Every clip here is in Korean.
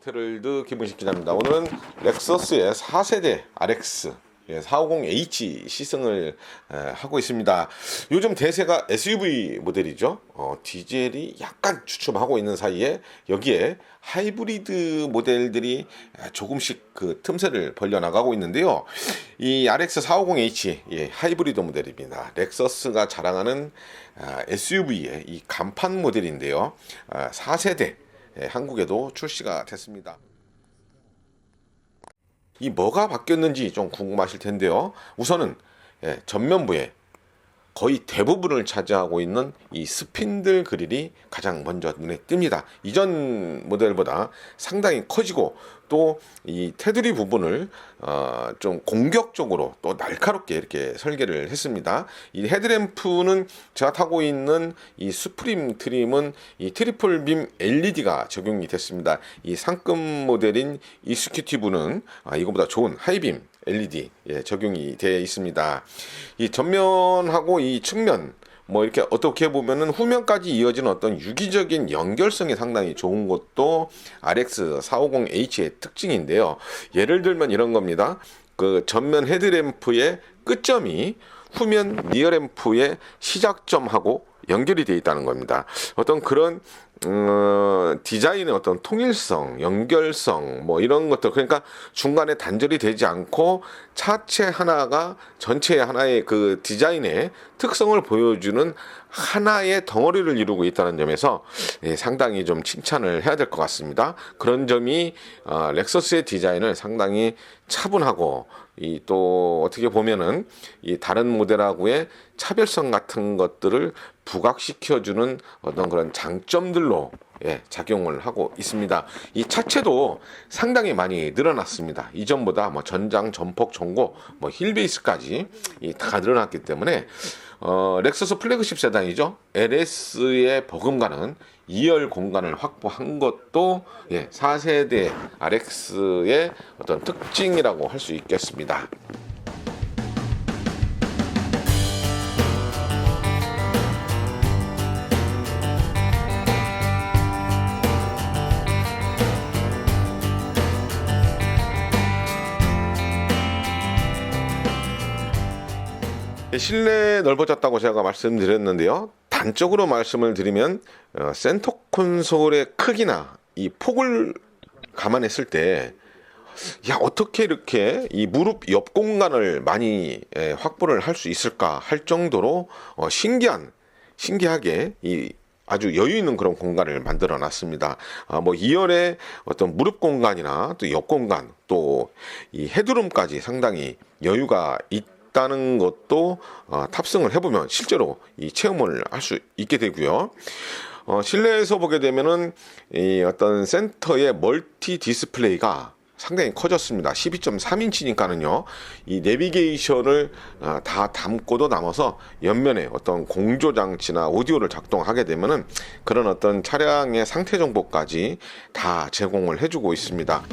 호텔드 김은식 기자입니다. 오늘은 렉서스의 4세대 RX 450H 시승을 에, 하고 있습니다. 요즘 대세가 SUV 모델이죠. 어, 디젤이 약간 주춤하고 있는 사이에 여기에 하이브리드 모델들이 에, 조금씩 그 틈새를 벌려 나가고 있는데요. 이 RX 450H 예, 하이브리드 모델입니다. 렉서스가 자랑하는 아, SUV의 이 간판 모델인데요. 아, 4세대 예, 한국에도 출시가 됐습니다. 이 뭐가 바뀌었는지 좀 궁금하실 텐데요. 우선은 예, 전면부에 거의 대부분을 차지하고 있는 이 스핀들 그릴이 가장 먼저 눈에 띕니다. 이전 모델보다 상당히 커지고 또 이 테두리 부분을 어, 좀 공격적으로 또 날카롭게 이렇게 설계를 했습니다. 이 헤드램프는 제가 타고 있는 이 수프림 트림은 이 트리플 빔 LED가 적용이 됐습니다. 이 상급 모델인 이스큐티브는 아, 이거보다 좋은 하이빔 LED 예, 적용이 되어 있습니다. 이 전면하고 이 측면 뭐 이렇게 어떻게 보면은 후면까지 이어지는 어떤 유기적인 연결성이 상당히 좋은 것도 RX 450H의 특징인데요. 예를 들면 이런 겁니다. 그 전면 헤드램프의 끝점이 후면 리어램프의 시작점하고 연결이 되어 있다는 겁니다. 어떤 그런 어, 디자인의 어떤 통일성, 연결성, 뭐 이런 것들, 그러니까 중간에 단절이 되지 않고 차체 하나가 전체 하나의 그 디자인의 특성을 보여주는 하나의 덩어리를 이루고 있다는 점에서 예, 상당히 좀 칭찬을 해야 될 것 같습니다. 그런 점이 어, 렉서스의 디자인을 상당히 차분하고 이 또 어떻게 보면은 이 다른 모델하고의 차별성 같은 것들을 부각시켜주는 어떤 그런 장점들로 예, 작용을 하고 있습니다. 이 차체도 상당히 많이 늘어났습니다. 이전보다 뭐 전장, 전폭, 전고, 뭐 힐베이스까지 이다 늘어났기 때문에 어, 렉서스 플래그십 세단이죠. LS의 버금가는 2열 공간을 확보한 것도 예, 4세대 RX의 어떤 특징이라고 할 수 있겠습니다. 실내 넓어졌다고 제가 말씀드렸는데요. 단적으로 말씀을 드리면 어, 센터 콘솔의 크기나 이 폭을 감안했을 때 야, 어떻게 이렇게 이 무릎 옆 공간을 많이 에, 확보를 할 수 있을까 할 정도로 어, 신기한, 신기하게 이 아주 여유 있는 그런 공간을 만들어 놨습니다. 아, 뭐 2열의 어떤 무릎 공간이나 또 옆 공간 또 이 헤드룸까지 상당히 여유가 있 다는 것도 어, 탑승을 해보면 실제로 이 체험을 할 수 있게 되고요. 어, 실내에서 보게 되면은 이 어떤 센터의 멀티 디스플레이가 상당히 커졌습니다. 12.3인치니까는요, 이 내비게이션을 아, 다 담고도 남아서 옆면에 어떤 공조 장치나 오디오를 작동하게 되면은 그런 어떤 차량의 상태 정보까지 다 제공을 해주고 있습니다.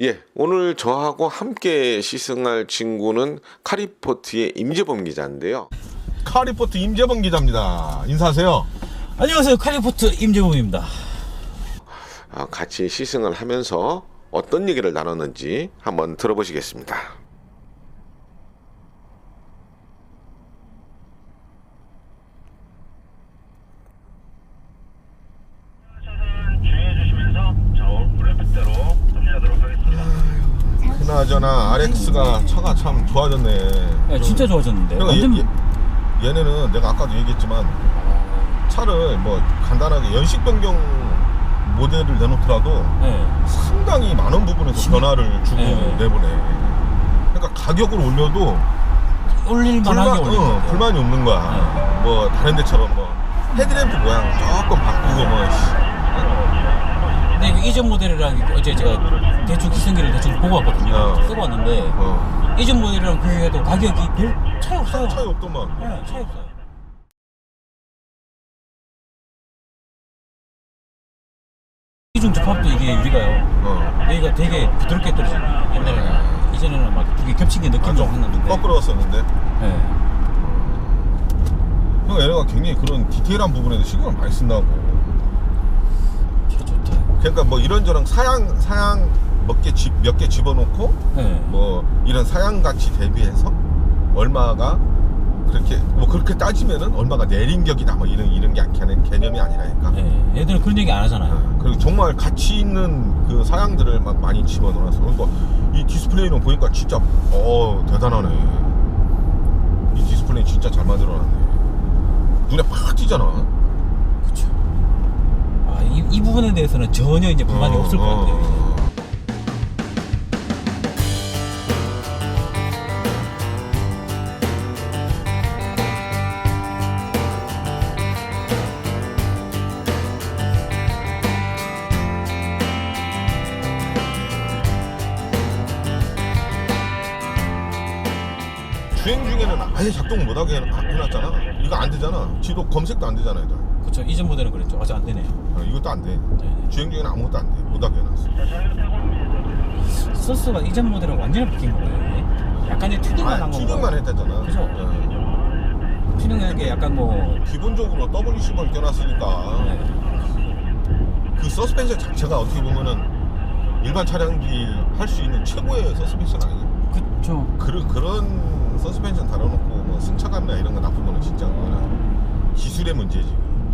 예, 오늘 저하고 함께 시승할 친구는 카리포트의 임재범 기자인데요. 카리포트 임재범 기자입니다. 인사하세요. 안녕하세요. 카리포트 임재범입니다. 어, 같이 시승을 하면서 어떤 얘기를 나눴는지 한번 들어보시겠습니다. 차선 주의해 주시면서 저 블랙백대로 정리하도록 그나저나 RX가 차가 참 좋아졌네. 야, 진짜 좋아졌는데. 형, 완전 얘, 얘, 얘네는 내가 아까도 얘기했지만 차를 뭐 간단하게 연식 변경 모델을 내놓더라도 네. 상당히 많은 부분에서 신- 변화를 주고 네. 내보내. 그러니까 가격을 올려도 올릴만하게 불만, 어, 불만이 없는 거야. 뭐 다른 데처럼 뭐 헤드램프 모양 조금 바꾸고 뭐 씨. 근데 이거 이전 모델이랑 어제 제가 대충 기승기를 대충 보고 왔거든요. 어. 쓰고 왔는데 어. 이전 모델이랑 비교해도 가격이 별 차이 없어요. 차이 없더만. 네, 차이 없어요. 이중 접합도 이게 유리가요. 어. 여기가 되게 부드럽게 떨어지네. 옛날에는 이전에는 막 두 개 겹친 게 느낌 좀 했는데. 거꾸로웠었는데. 네. 형 얘네가 굉장히 그런 디테일한 부분에도 신경을 많이 쓴다고. 그러니까 뭐 이런저런 사양 사양 몇개집몇개 집어넣고 네. 뭐 이런 사양 가치 대비해서 얼마가 그렇게 뭐 그렇게 따지면은 얼마가 내린 격이다 뭐 이런 이런 게 개념, 개념이 아니라니까. 네. 얘들은 그런 얘기 안 하잖아요. 어, 그리고 정말 가치 있는 그 사양들을 막 많이 집어넣어놨어. 그러니까 이 디스플레이는 보니까 진짜 어 대단하네. 이 디스플레이 진짜 잘 만들어놨네. 눈에 팍 띄잖아. 이, 이 부분에 대해서는 전혀 이제 불만이 어, 없을 것 어, 같아요. 어. 주행 중에는 아예 작동 못하게 해- 해놨잖아. 이거 안 되잖아. 지도 검색도 안 되잖아, 얘들. 그렇죠. 이전 모델은 그랬죠. 아직 안 되네요. 어, 이것도 안 돼. 네. 주행 중에는 아무것도 안 돼. 못 하게 해놨어. 자, 저희를 타고 옵니다. 소스가 이전 모델은 완전히 바뀐 거예요. 약간 이제 튜닝만 아, 한 건가? 튜닝만 했다잖아. 그죠? 어. 튜닝한 게 약간 뭐 기본적으로 WC를 껴놨으니까 네. 그 서스펜션 자체가 어떻게 보면은 일반 차량들이 할 수 있는 최고의 서스펜션 아니냐? 그쵸. 그, 그런 서스펜션 달아놓고 뭐 승차감이나 이런 거 나쁜 거는 진짜 그거는 기술의 문제지.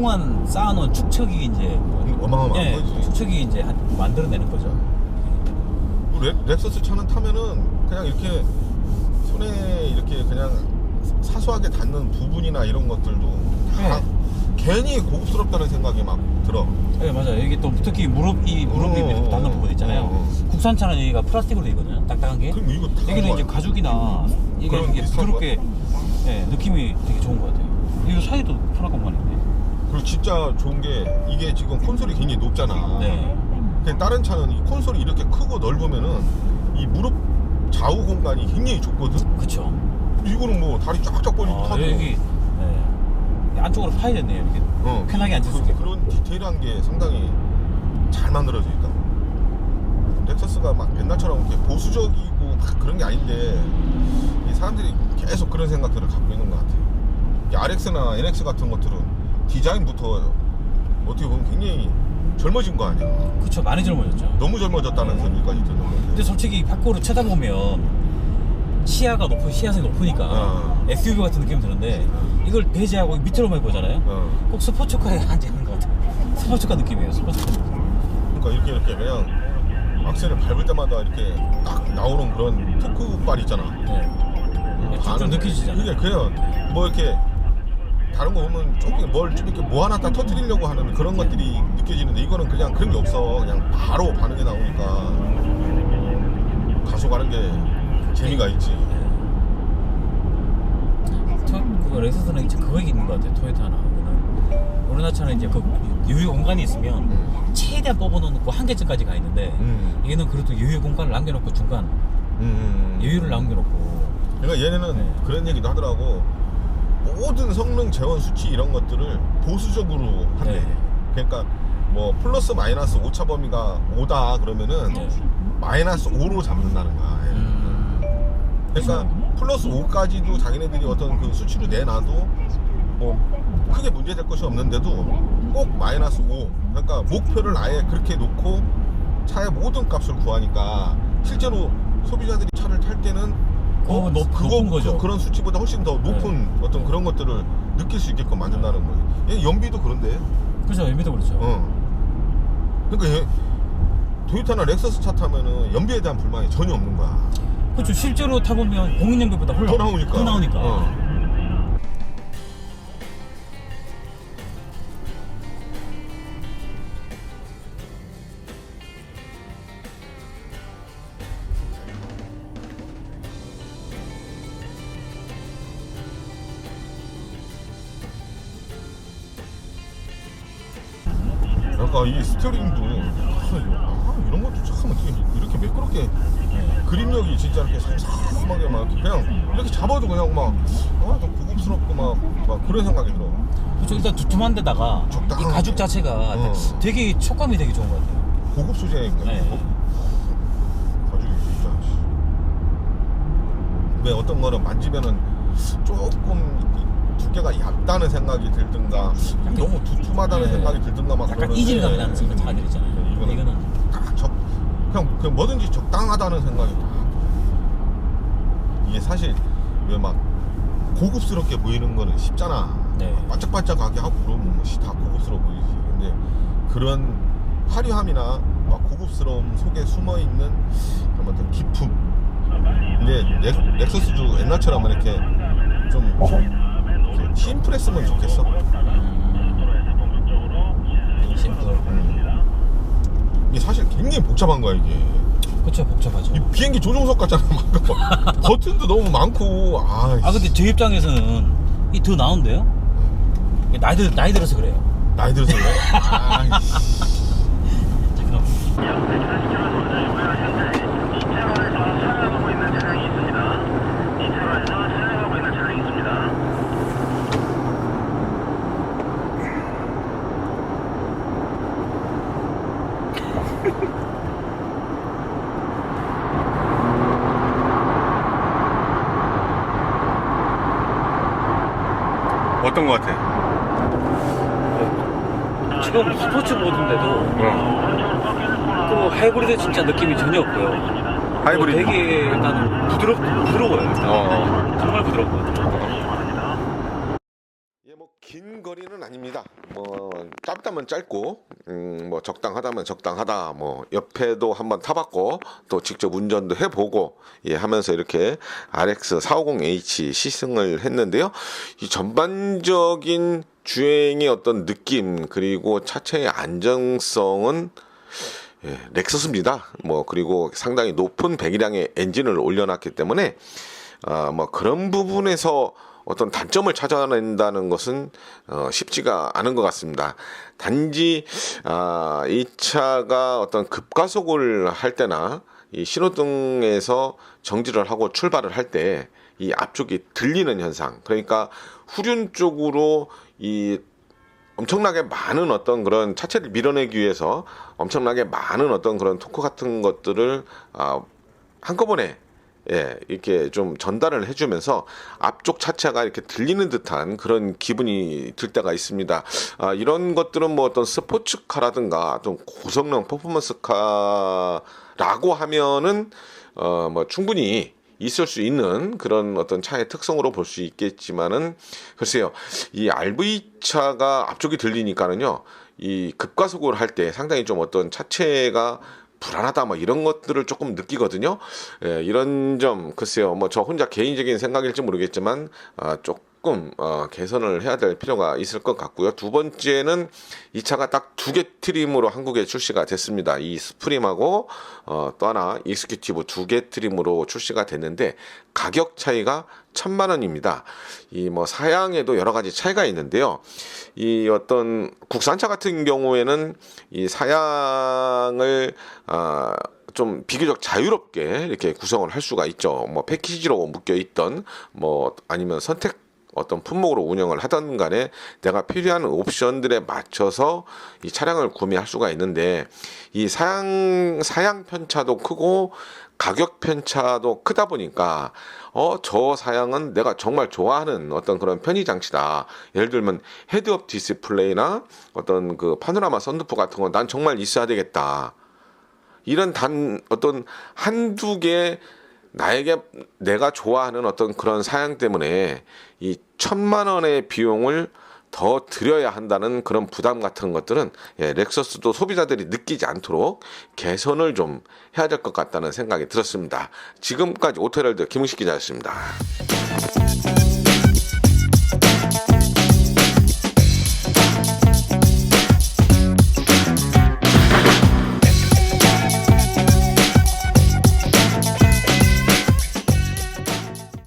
그동안 쌓아놓은 축척이 이제 어마어마한 예, 거지. 축척이 이제 한- 만들어내는 거죠. 그 렉, 렉서스 차는 타면은 그냥 이렇게 손에 이렇게 그냥 사소하게 닿는 부분이나 이런 것들도 다 네. 괜히 고급스럽다는 생각이 막 들어. 네 맞아요. 여기 또 특히 무릎 이 무릎이 어, 이렇게 닿는 어, 부분 있잖아요. 어, 어. 국산차는 여기가 플라스틱으로 되어 있거든요. 딱딱한 게. 그럼 이거 다 여기는 이제. 가죽이나 이게, 그런 이게 비슷한 부드럽게 예, 느낌이 되게 좋은 것 같아요. 이거 사이도 프라 공간인데. 그리고 진짜 좋은 게 이게 지금 콘솔이 굉장히 높잖아. 네. 근데 다른 차는 이 콘솔이 이렇게 크고 넓으면은 이 무릎 좌우 공간이 굉장히 좁거든. 그쵸. 이거는 뭐 다리 쫙쫙 뻗이 아, 타도 여기 네. 안쪽으로 파야 됐네요. 이렇게 어, 편하게 앉을 수 그, 있게. 그런 디테일한 게 상당히 잘 만들어져 있다. 렉서스가 막 옛날처럼 이렇게 보수적이고 막 그런 게 아닌데 이 사람들이 계속 그런 생각들을 갖고 있는 것 같아. 이 RX나 NX 같은 것들은 디자인부터 어떻게 보면 굉장히 젊어진 거 아니야. 그쵸. 많이 젊어졌죠. 너무 젊어졌다는 소리까지 듣는 건데. 근데 솔직히 밖으로 쳐다보면 시야가 높은 시야성이 높으니까 어. SUV 같은 느낌이 드는데 이걸 배제하고 밑으로만 보잖아요. 어. 꼭 스포츠카에 앉아 있는 것 같아요. 스포츠카 느낌이에요. 스포츠카. 그러니까 이렇게 이렇게 그냥 악셀을 밟을 때마다 이렇게 딱 나오는 그런 토크발 있잖아. 네. 좀, 좀 느껴지잖아요. 이게 그냥 뭐 이렇게 다른 거 보면 조금 뭘 좀 이렇게 뭐 하나 딱 터트리려고 하는 그런 네. 것들이 느껴지는데 이거는 그냥 그런 게 없어. 그냥 바로 반응이 나오니까 가속하는 게 재미가 있지. 저, 그그 렉서스는 이제 그거 있는 것 같아요. 토요타나 우리나라 차는 이제 그 유효 공간이 있으면 음. 최대한 뽑아놓고 한 개쯤까지 가 있는데 음. 얘는 그래도 유효 공간을 남겨놓고 중간 음. 여유를 남겨놓고 그러니까 얘네는 네. 그런 얘기도 하더라고. 모든 성능 재원 수치 이런 것들을 보수적으로 한대. 네. 그러니까 뭐 플러스 마이너스 오차 범위가 5다 그러면은 네. 마이너스 5로 잡는다는 거야. 음, 그러니까 플러스 5까지도 자기네들이 어떤 그 수치로 내놔도 뭐 크게 문제될 것이 없는데도 꼭 마이너스 5 그러니까 목표를 아예 그렇게 놓고 차의 모든 값을 구하니까 실제로 소비자들이 차를 탈 때는 그거 높- 높은 거죠. 그, 런 수치보다 훨씬 더 높은 어떤 그런 것들을 느낄 수 있게끔 만든다는 거예요. 얘 연비도 그런데. 그렇죠. 의미도 그렇죠. 어. 그러니까 얘 도요타나 렉서스 차 타면은 연비에 대한 불만이 전혀 없는 거야. 그렇죠. 실제로 타보면 공인 연비보다 훨씬 더 나오니까. 더 나오니까. 어. 그러니까 이 스티어링도 아, 아, 이런 것도 참 어떻게 이렇게 매끄럽게 네. 그립력이 진짜 이렇게 삼삼하게 막 그냥 이렇게 잡아도 그냥 막 아 좀 고급스럽고 막, 막 그런 생각이 들어. 그렇죠. 일단 두툼한 데다가 이. 가죽 자체가 어. 되게 촉감이 되게 좋은 것 같아요. 고급 소재인 거야. 네. 가죽이 진짜. 씨. 왜 어떤 거는 만지면은 조금 그 두께가 얇다는 생각이 들든가 너무 두툼하다는 네. 생각이 들든가 막 약간 그러는데 이질감이 나는 차들 있잖아요. 네, 이거는 이거는 딱 적, 그냥, 그냥 뭐든지 적당하다는 생각이 딱 이게 사실 왜 막 고급스럽게 보이는 거는 쉽잖아 네. 막 반짝반짝하게 하고 그러면 뭐다 고급스러워 보이지 근데 그런 화려함이나 막 고급스러움 속에 숨어있는 그런 어떤 기품 근데 렉, 렉서스도 옛날처럼 이렇게 좀 심플했으면 좋겠어 심플. 이게 사실 굉장히 복잡한 거야 이게 그렇죠. 복잡하죠. 이 비행기 조종석 같잖아 막 버튼도 너무 많고 아, 아 근데 제 입장에서는 이 더 나은데요? 나이 들 나이 들어서 그래요. 나이 들어서 그래? 아이씨. 자 그럼 약 140km 현재 이차로에서 사용하고 있는 차량이 있습니다. 이차로에서 사용하고 있는 차량이 있습니다. 어떤 거 같아? 지금 스포츠 모드인데도 어. 또 하이브리드 진짜 느낌이 전혀 없고요. 하이브리드. 되게 일단 부드럽 부드러워요. 일단. 어. 정말 부드럽거든요. 예, 뭐 긴 거리는 아닙니다. 뭐 짧다면 짧고, 음, 뭐 적당하다면 적당하다. 뭐 옆에도 한번 타봤고, 또 직접 운전도 해보고, 예, 하면서 이렇게 RX 450H 시승을 했는데요. 이 전반적인 주행의 어떤 느낌 그리고 차체의 안정성은 예, 렉서스입니다. 뭐 그리고 상당히 높은 배기량의 엔진을 올려놨기 때문에 아, 뭐 그런 부분에서 어떤 단점을 찾아낸다는 것은 어, 쉽지가 않은 것 같습니다. 단지 아, 이 차가 어떤 급가속을 할 때나 이 신호등에서 정지를 하고 출발을 할 때 이 앞쪽이 들리는 현상, 그러니까 후륜 쪽으로 이 엄청나게 많은 어떤 그런 차체를 밀어내기 위해서 엄청나게 많은 어떤 그런 토크 같은 것들을 아, 한꺼번에 예, 이렇게 좀 전달을 해주면서 앞쪽 차체가 이렇게 들리는 듯한 그런 기분이 들 때가 있습니다. 아, 이런 것들은 뭐 어떤 스포츠카라든가 좀 고성능 퍼포먼스카라고 하면은 어, 뭐 충분히 있을 수 있는 그런 어떤 차의 특성으로 볼 수 있겠지만은 글쎄요 이 RV 차가 앞쪽이 들리니까는요 이 급가속을 할 때 상당히 좀 어떤 차체가 불안하다 뭐 이런 것들을 조금 느끼거든요. 예, 이런 점 글쎄요 뭐 저 혼자 개인적인 생각일지 모르겠지만 아, 조금 조금 어, 개선을 해야 될 필요가 있을 것 같고요. 두 번째는 이 차가 딱 두 개 트림으로 한국에 출시가 됐습니다. 이 스프림하고 어, 또 하나 익스큐티브 두 개 트림으로 출시가 됐는데 가격 차이가 천만 원입니다. 이 뭐 사양에도 여러 가지 차이가 있는데요. 이 어떤 국산차 같은 경우에는 이 사양을 아, 좀 비교적 자유롭게 이렇게 구성을 할 수가 있죠. 뭐 패키지로 묶여 있던 뭐 아니면 선택 어떤 품목으로 운영을 하던 간에 내가 필요한 옵션들에 맞춰서 이 차량을 구매할 수가 있는데 이 사양 사양 편차도 크고 가격 편차도 크다 보니까 어 저 사양은 내가 정말 좋아하는 어떤 그런 편의 장치다. 예를 들면 헤드업 디스플레이나 어떤 그 파노라마 썬루프 같은 거 난 정말 있어야 되겠다. 이런 단 어떤 한두 개 나에게 내가 좋아하는 어떤 그런 사양 때문에 이 천만 원의 비용을 더 들여야 한다는 그런 부담 같은 것들은 예, 렉서스도 소비자들이 느끼지 않도록 개선을 좀 해야 될 것 같다는 생각이 들었습니다. 지금까지 오토헬드 김웅식 기자였습니다.